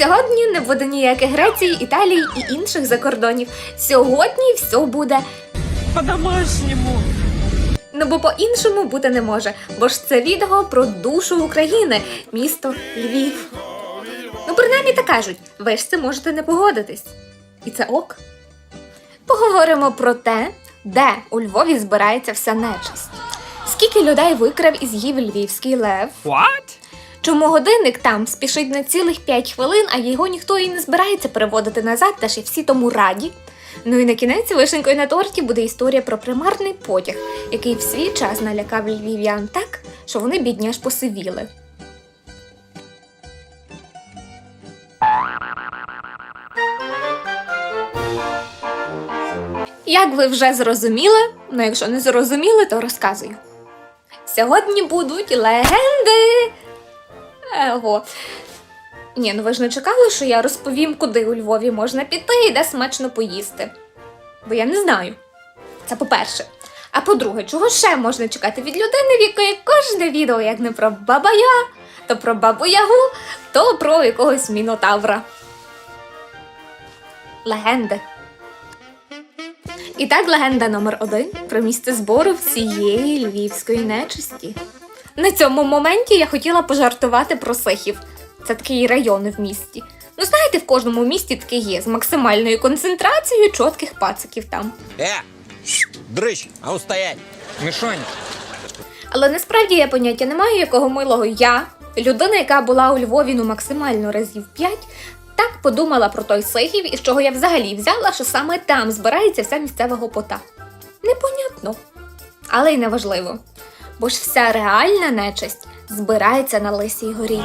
Сьогодні не буде ніяких Греції, Італії і інших закордонів. Сьогодні все буде. По-домашнему. Ну бо по-іншому бути не може, бо ж це відео про душу України, місто Львів. Ну, принаймні так кажуть, ви ж це можете не погодитись. І це ок. Поговоримо про те, де у Львові збирається вся нечисть. Скільки людей викрав і з'їв львівський лев? What? Чому годинник там спішить на цілих 5 хвилин, а його ніхто і не збирається переводити назад, та ще всі тому раді. Ну і на кінець вишенькою на торті буде історія про примарний потяг, який в свій час налякав львів'ян так, що вони бідні аж посивіли. Як ви вже зрозуміли, ну якщо не зрозуміли, то розказую. Сьогодні будуть легенди. Его. Ні, ну ви ж не чекали, що я розповім, куди у Львові можна піти і де смачно поїсти. Бо я не знаю. Це по-перше. А по-друге, чого ще можна чекати від людини, в якої кожне відео, як не про бабая, то про бабу Ягу, то про якогось мінотавра. Легенди. І так легенда номер один про місце збору всієї львівської нечисті. На цьому моменті я хотіла пожартувати про сихів. Це такий район в місті. Ну, знаєте, в кожному місті таке є з максимальною концентрацією чотких пациків там. Э, дрыщ, а устоять. Мишонь. Але насправді я поняття не маю, якого милого я, людина, яка була у Львові ну максимально разів п'ять, так подумала про той сихів, і з чого я взагалі взяла, що саме там збирається вся місцева гопота. Непонятно. Але й неважливо. Бо ж вся реальна нечисть збирається на Лисій горі.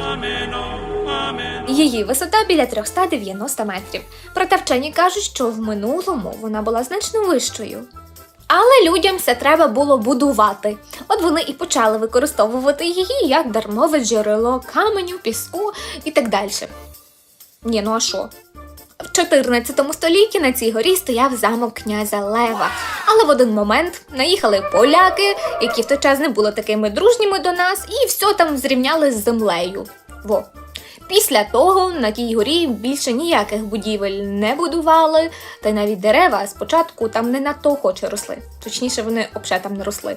Її висота біля 390 метрів. Проте вчені кажуть, що в минулому вона була значно вищою. Але людям все треба було будувати. От вони і почали використовувати її як дармове джерело каменю, піску і так далі. Ні, ну а що? В 14 столітті на цій горі стояв замок князя Лева. Але в один момент наїхали поляки, які в той час не були такими дружніми до нас, і все там зрівняли з землею. Во. Після того на тій горі більше ніяких будівель не будували, та й навіть дерева спочатку там не надто охоче росли. Точніше, вони взагалі там не росли.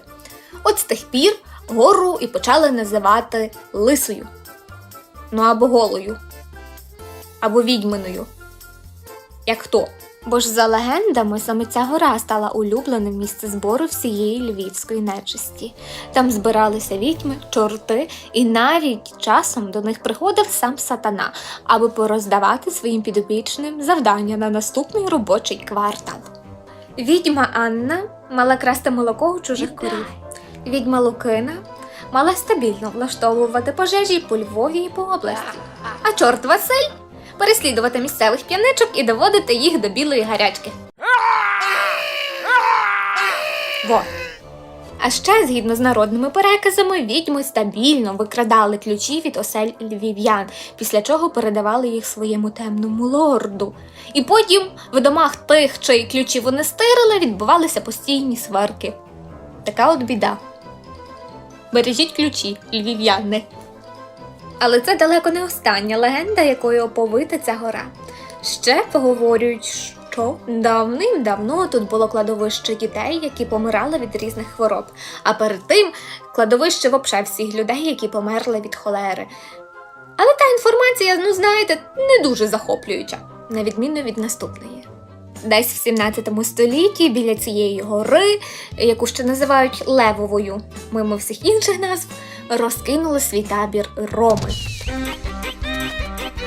От з тих пір гору і почали називати лисою. Ну або голою, або відьминою. Як хто? Бо ж за легендами саме ця гора стала улюбленим місцем збору всієї львівської нечисті. Там збиралися відьми, чорти, і навіть часом до них приходив сам сатана, аби пороздавати своїм підопічним завдання на наступний робочий квартал. Відьма Анна мала красти молоко у чужих корів. Відьма Лукина мала стабільно влаштовувати пожежі по Львові і по області. А чорт Василь переслідувати місцевих п'яничок і доводити їх до білої гарячки. Во. А ще, згідно з народними переказами, відьми стабільно викрадали ключі від осель львів'ян, після чого передавали їх своєму темному лорду. І потім в домах тих, чиї ключі вони стирили, відбувалися постійні сварки. Така от біда. Бережіть ключі, львів'яни. Але це далеко не остання легенда, якою оповита ця гора. Ще поговорюють, що давним-давно тут було кладовище дітей, які помирали від різних хвороб, а перед тим кладовище вообще всіх людей, які померли від холери. Але та інформація, ну знаєте, не дуже захоплююча, на відміну від наступної. Десь в 17 столітті біля цієї гори, яку ще називають Левовою, мимо всіх інших назв, розкинули свій табір Роми.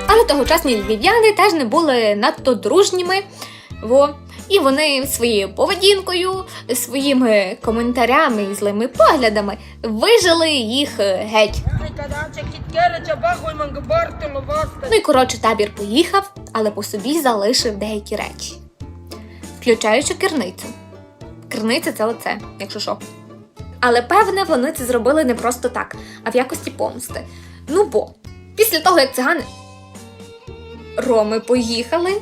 Але тогочасні львів'яни теж не були надто дружніми. Во. І вони своєю поведінкою, своїми коментарями і злими поглядами вижили їх е, геть. Ну і коротше, табір поїхав, але по собі залишив деякі речі, включаючи керницю. Керниця це оце, якщо що. Але певне, вони це зробили не просто так, а в якості помсти. Ну бо після того, як цигани Роми поїхали,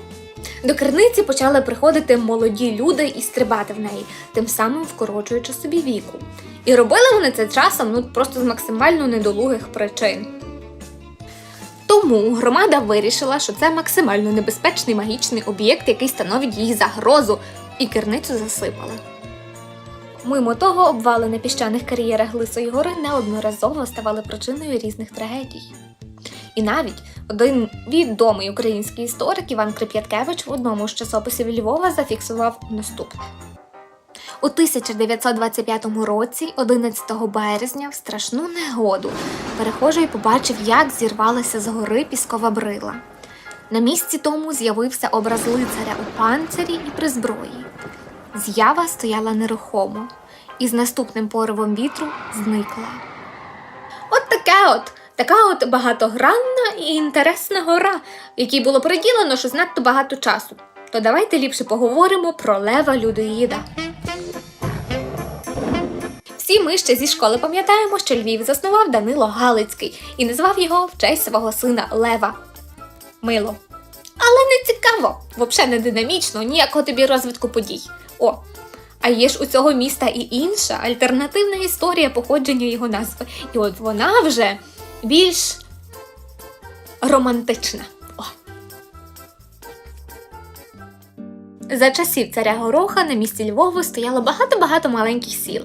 до керниці почали приходити молоді люди і стрибати в неї, тим самим вкорочуючи собі віку. І робили вони це часом ну просто з максимально недолугих причин. Тому громада вирішила, що це максимально небезпечний магічний об'єкт, який становить їй загрозу, і керницю засипали. Мимо того, обвали на піщаних кар'єрах Лисої гори неодноразово ставали причиною різних трагедій. І навіть один відомий український історик Іван Крип'яткевич в одному з часописів Львова зафіксував наступне. У 1925 році, 11 березня, в страшну негоду, перехожий побачив, як зірвалася з гори піскова брила. На місці тому з'явився образ лицаря у панцирі і при зброї. З'ява стояла нерухомо і з наступним поривом вітру зникла. От таке от, така от багатогранна і інтересна гора, якій було приділено щось надто багато часу. То давайте ліпше поговоримо про лева людоїда. Всі ми ще зі школи пам'ятаємо, що Львів заснував Данило Галицький і назвав його в честь свого сина Лева. Мило. Але не цікаво, взагалі не динамічно, ніякого тобі розвитку подій. О, а є ж у цього міста і інша альтернативна історія походження його назви. І от вона вже більш романтична. За часів царя Гороха на місці Львову стояло багато-багато маленьких сіл,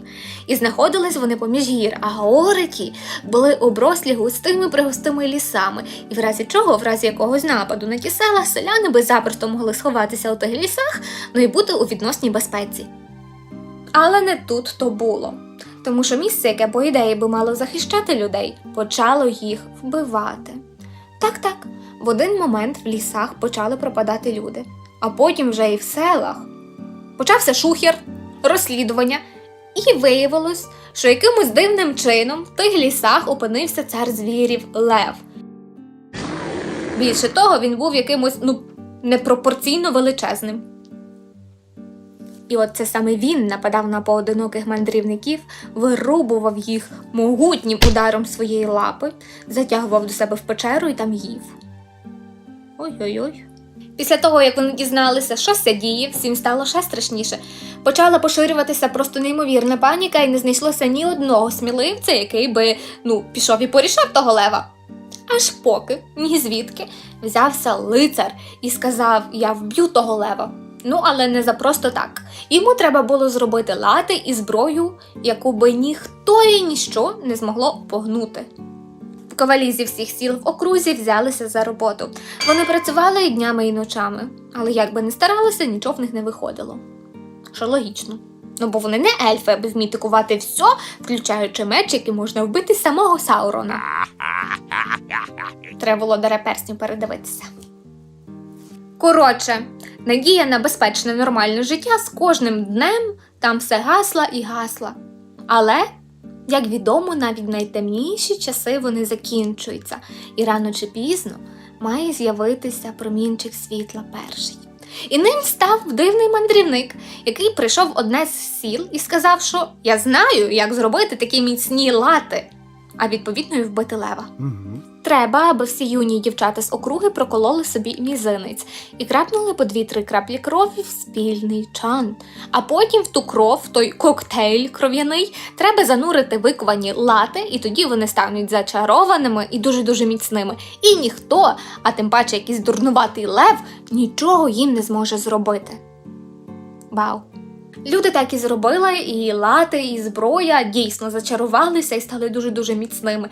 і знаходились вони поміж гір, а гори ті були оброслі густими пригустими лісами, і в разі чого, в разі якогось нападу на ті села, селяни би запросто могли сховатися у тих лісах, ну і бути у відносній безпеці. Але не тут то було. Тому що місце, яке по ідеї би мало захищати людей, почало їх вбивати. Так, так, в один момент в лісах почали пропадати люди, а потім вже і в селах. Почався шухер, розслідування, і виявилось, що якимось дивним чином в тих лісах опинився цар звірів Лев. Більше того, він був якимось ну, непропорційно величезним. І от це саме він нападав на поодиноких мандрівників, вирубував їх могутнім ударом своєї лапи, затягував до себе в печеру і там їв. Ой-ой-ой. Після того, як вони дізналися, що це діє, всім стало ще страшніше. Почала поширюватися просто неймовірна паніка, і не знайшлося ні одного сміливця, який би ну, пішов і порішав того лева. Аж поки, ні звідки, взявся лицар і сказав: Я вб'ю того лева. Ну, але не за просто так. Йому треба було зробити лати і зброю, яку би ніхто і ніщо не змогло погнути. Ковалі зі всіх сіл в окрузі взялися за роботу. Вони працювали і днями, і ночами, але як би не старалися, нічого в них не виходило. Що логічно. Ну, бо вони не ельфи, аби вміти кувати все, включаючи меч, який можна вбити самого Саурона. Треба володаря перснів передивитися. Коротше, надія на безпечне нормальне життя з кожним днем там все гасла і гасла. Але, як відомо, навіть найтемніші часи вони закінчуються, і рано чи пізно має з'явитися промінчик світла перший. І ним став дивний мандрівник, який прийшов одне з сіл і сказав, що я знаю, як зробити такі міцні лати, а відповідно і вбити лева. Треба, аби всі юні дівчата з округи прокололи собі мізинець і крапнули по дві-три краплі крові в спільний чан. А потім в ту кров, в той коктейль кров'яний, треба занурити виковані лати, і тоді вони стануть зачарованими і дуже-дуже міцними. І ніхто, а тим паче якийсь дурнуватий лев, нічого їм не зможе зробити. Вау! Люди так і зробили, і лати, і зброя дійсно зачарувалися і стали дуже-дуже міцними.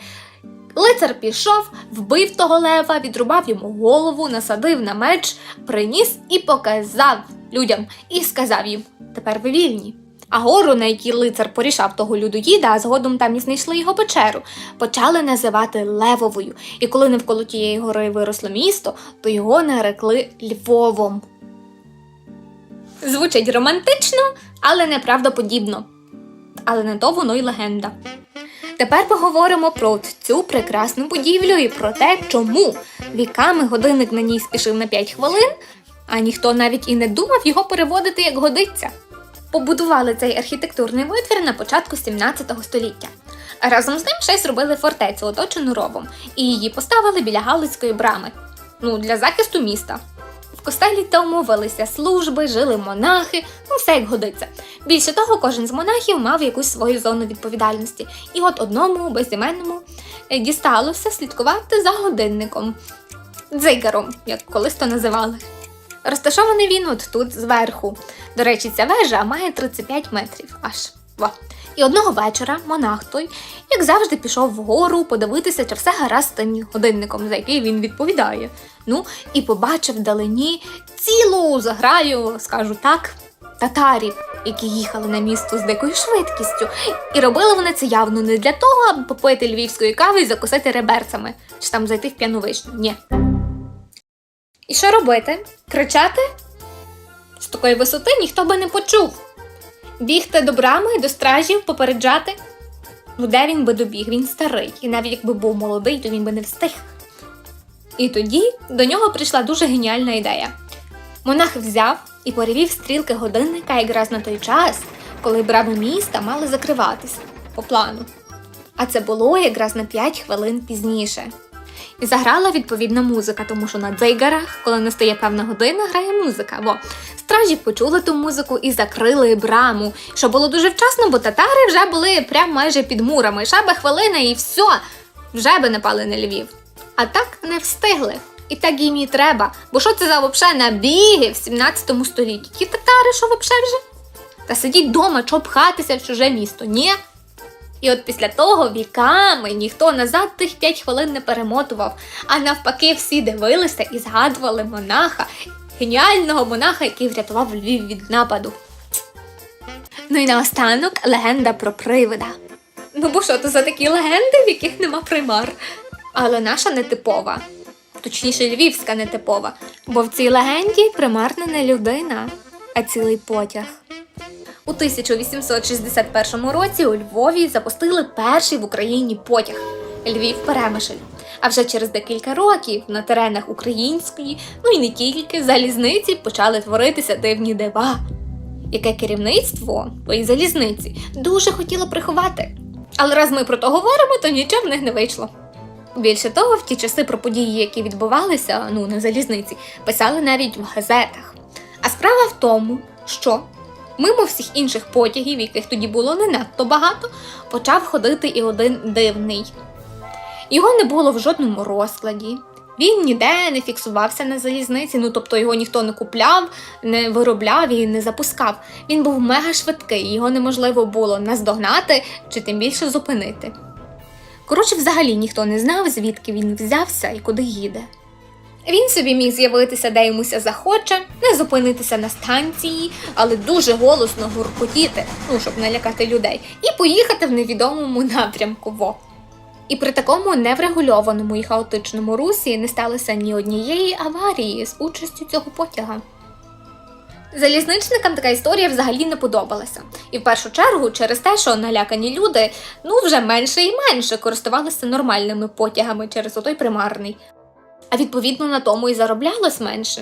Лицар пішов, вбив того лева, відрубав йому голову, насадив на меч, приніс і показав людям, і сказав їм: тепер ви вільні. А гору, на якій лицар порішав того людоїда, а згодом там і знайшли його печеру, почали називати Левовою. І коли навколо тієї гори виросло місто, то його нарекли Львовом. Звучить романтично, але неправдоподібно. Але не то воно й легенда. Тепер поговоримо про цю прекрасну будівлю і про те, чому віками годинник на ній спішив на 5 хвилин, а ніхто навіть і не думав його переводити як годиться. Побудували цей архітектурний витвір на початку 17 століття. Разом з ним ще й зробили фортецю, оточену ровом, і її поставили біля Галицької брами. Ну, для захисту міста. Костелі тому велися служби, жили монахи, ну все як годиться. Більше того, кожен з монахів мав якусь свою зону відповідальності. І от одному безіменному е, дісталося слідкувати за годинником дзигаром, як колись то називали. Розташований він от тут зверху. До речі, ця вежа має 35 метрів аж. Во. І одного вечора монах той, як завжди, пішов вгору подивитися, чи все гаразд тим годинником, за який він відповідає. Ну, і побачив вдалині цілу заграю, скажу так, татарів, які їхали на місто з дикою швидкістю. І робили вони це явно не для того, аби попити львівської кави і закусити реберцями, чи там зайти в п'яну. Ні. І що робити? Кричати? З такої висоти ніхто би не почув. Бігти до брами, до стражів, попереджати. Ну, де він би добіг? Він старий, і навіть якби був молодий, то він би не встиг. І тоді до нього прийшла дуже геніальна ідея. Монах взяв і перевів стрілки годинника якраз на той час, коли брами міста мали закриватися по плану. А це було якраз на 5 хвилин пізніше. І заграла відповідна музика, тому що на дзейгарах, коли настає певна година, грає музика. Бо стражі почули ту музику і закрили браму, що було дуже вчасно, бо татари вже були прям майже під мурами. Би хвилина і все, вже би напали на Львів. А так не встигли. І так їм і треба. Бо що це за вообще набіги в 17 столітті? Ті татари, що вообще вже? Та сидіть вдома, чого пхатися в чуже місто, ні? І от після того віками ніхто назад тих 5 хвилин не перемотував, а навпаки, всі дивилися і згадували монаха, геніального монаха, який врятував Львів від нападу. Ну і наостанок легенда про привида. Ну бо що то за такі легенди, в яких нема примар. Але наша нетипова, точніше, львівська нетипова, бо в цій легенді примарна не людина, а цілий потяг. У 1861 році у Львові запустили перший в Україні потяг Львів Перемишль. А вже через декілька років на теренах української, ну і не тільки залізниці почали творитися дивні дива, яке керівництво тої залізниці дуже хотіло приховати. Але раз ми про то говоримо, то нічого в них не вийшло. Більше того, в ті часи про події, які відбувалися ну, на залізниці, писали навіть в газетах. А справа в тому, що мимо всіх інших потягів, яких тоді було не надто багато, почав ходити і один дивний. Його не було в жодному розкладі. Він ніде не фіксувався на залізниці, ну тобто його ніхто не купляв, не виробляв і не запускав. Він був мега швидкий, його неможливо було наздогнати чи тим більше зупинити. Коротше, взагалі ніхто не знав, звідки він взявся і куди їде. Він собі міг з'явитися де йомуся захоче, не зупинитися на станції, але дуже голосно гуркотіти, ну щоб налякати людей, і поїхати в невідомому напрямку. Во. І при такому неврегульованому і хаотичному русі не сталося ні однієї аварії з участю цього потяга. Залізничникам така історія взагалі не подобалася. І в першу чергу через те, що налякані люди ну вже менше і менше користувалися нормальними потягами через отой примарний. А відповідно на тому і зароблялось менше.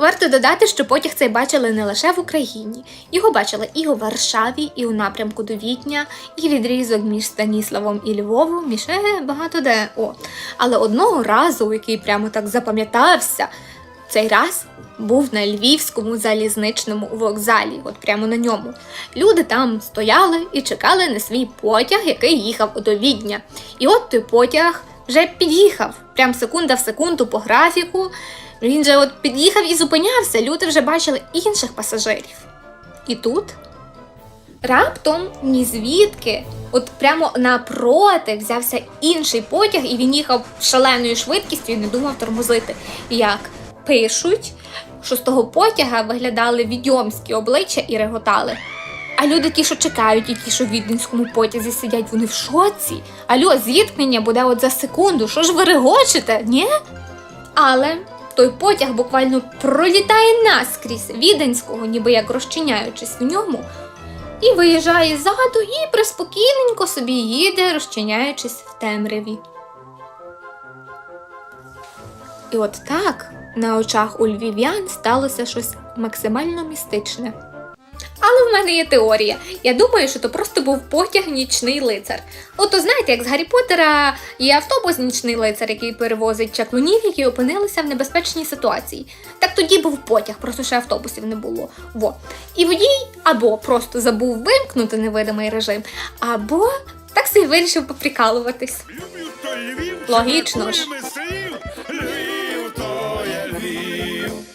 Варто додати, що потяг цей бачили не лише в Україні, його бачили і у Варшаві, і у напрямку до Вітня, і відрізок між Станіславом і Львовом, і ще багато де. О. Але одного разу, який прямо так запам'ятався, цей раз був на львівському залізничному вокзалі, от прямо на ньому. Люди там стояли і чекали на свій потяг, який їхав до Відня. І от той потяг вже під'їхав, прям секунда в секунду по графіку. Він же от під'їхав і зупинявся. Люди вже бачили інших пасажирів. І тут раптом ні звідки, от прямо напроти взявся інший потяг, і він їхав шаленою швидкістю і не думав тормозити. Як пишуть, що з того потяга виглядали відьомські обличчя і реготали. А люди ті, що чекають, і ті, що в віденському потязі сидять, вони в шоці. Алло, зіткнення буде от за секунду. Що ж ви регочете? Ні? Але той потяг буквально пролітає наскрізь віденського, ніби як розчиняючись в ньому, і виїжджає ззаду і приспокійненько собі їде, розчиняючись в темряві. І от так на очах у львів'ян сталося щось максимально містичне. Але в мене є теорія. Я думаю, що то просто був потяг нічний лицар. Ото знаєте, як з Гаррі Поттера є автобус нічний лицар, який перевозить чаклунів, які опинилися в небезпечній ситуації. Так тоді був потяг, просто ще автобусів не було. Во. І водій або просто забув вимкнути невидимий режим, або Так собі вирішив поприкалуватись. Логічно ж.